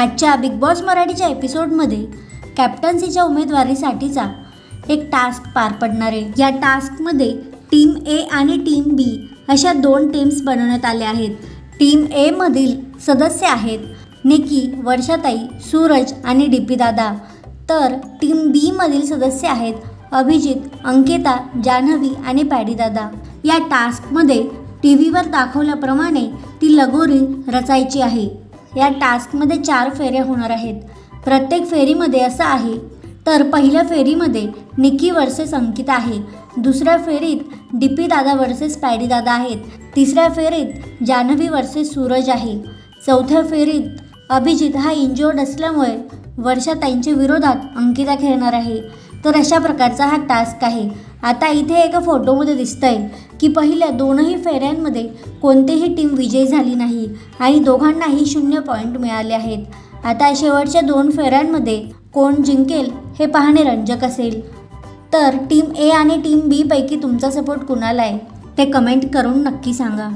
आजच्या big boss मराठीच्या एपिसोडमध्ये कॅप्टन्सीच्या उमेदवारीसाठीचा एक टास्क पार पडणार आहे. या टास्कमध्ये टीम ए आणि टीम बी अशा दोन टीम्स बनवण्यात आल्या आहेत. टीम एमधील सदस्य आहेत निकी वर्षाताई सूरज आणि डी पी दादा. तर टीम बीमधील सदस्य आहेत अभिजित अंकिता जान्हवी आणि पॅडी दादा. या टास्कमध्ये टी व्हीवर दाखवल्याप्रमाणे ती लगोरी रचायची आहे. या टास्कमध्ये चार फेऱ्या होणार आहेत. प्रत्येक फेरीमध्ये असं आहे. तर पहिल्या फेरीमध्ये निकी वर्सेस अंकित आहे. दुसऱ्या फेरीत डीपी दादा वर्सेस पॅडी दादा आहेत. तिसऱ्या फेरीत जान्हवी वर्सेस सूरज आहे. चौथ्या फेरीत अभिजित हा इंजोर्ड असल्यामुळे वर्षाताईंच्या विरोधात अंकिता खेळणार आहे. तर अशा प्रकारचा हा टास्क आहे. आता इथे एका फोटोमध्ये दिसतंय की पहिल्या दोनही फेऱ्यांमध्ये कोणतीही टीम विजयी झाली नाही आणि दोघांनाही शून्य पॉईंट मिळाले आहेत. आता शेवटच्या दोन फेऱ्यांमध्ये कोण जिंकेल हे पाहणे रंजक असेल. तर टीम ए आणि टीम बी पैकी तुमचा सपोर्ट कुणाला आहे? ते कमेंट करून नक्की सांगा.